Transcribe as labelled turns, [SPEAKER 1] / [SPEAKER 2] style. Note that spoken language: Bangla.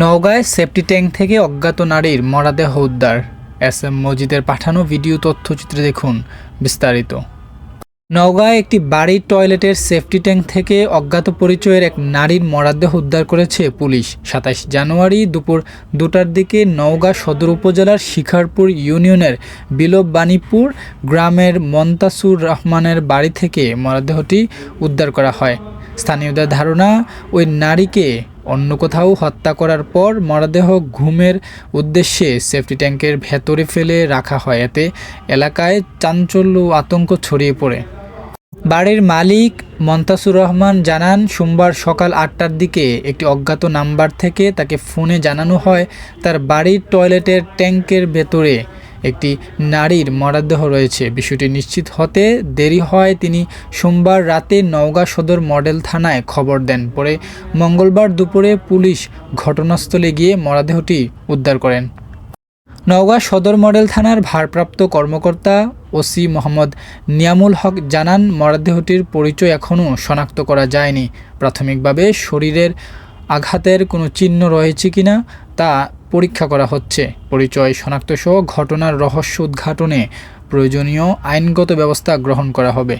[SPEAKER 1] নওগাঁয় সেফটি ট্যাঙ্ক থেকে অজ্ঞাত নারীর মরাদেহ উদ্ধার। এস এম মজিদের পাঠানো ভিডিও তথ্যচিত্রে দেখুন বিস্তারিত। নওগাঁয় একটি বাড়ির টয়লেটের সেফটি ট্যাঙ্ক থেকে অজ্ঞাত পরিচয়ের এক নারীর মরাদেহ উদ্ধার করেছে পুলিশ। সাতাশ জানুয়ারি দুপুর দুটার দিকে নওগাঁ সদর উপজেলার শিখারপুর ইউনিয়নের বিলোবানীপুর গ্রামের মন্তাসুর রহমানের বাড়ি থেকে মরাদেহটি উদ্ধার করা হয়। স্থানীয়দের ধারণা, ওই নারীকে অন্য কোথাও হত্যা করার পর মরদেহ ঘুমের উদ্দেশ্যে সেফটি ট্যাঙ্কের ভেতরে ফেলে রাখা হয়। এতে এলাকায় চাঞ্চল্য আতঙ্ক ছড়িয়ে পড়ে। বাড়ির মালিক মন্তাসুর রহমান জানান, সোমবার সকাল আটটার দিকে একটি অজ্ঞাত নাম্বার থেকে তাকে ফোনে জানানো হয়, তার বাড়ির টয়লেটের ট্যাঙ্কের ভেতরে একটি নারীর মরদেহ রয়েছে। বিষয়টি নিশ্চিত হতে দেরি হয় তিনি সোমবার রাতে নওগাঁ সদর মডেল থানায় খবর দেন। পরে মঙ্গলবার দুপুরে পুলিশ ঘটনাস্থলে গিয়ে মরদেহটি উদ্ধার করেন। নওগাঁ সদর মডেল থানার ভারপ্রাপ্ত কর্মকর্তা ওসি মোহাম্মদ নিয়ামুল হক জানান, মরদেহটির পরিচয় এখনও শনাক্ত করা যায়নি। প্রাথমিকভাবে শরীরের আঘাতের কোনো চিহ্ন রয়েছে কিনা তা পরীক্ষা করা হচ্ছে। পরিচয় শনাক্তসহ ঘটনার রহস্য উদ্ঘাটনে প্রয়োজনীয় আইনগত ব্যবস্থা গ্রহণ করা হবে।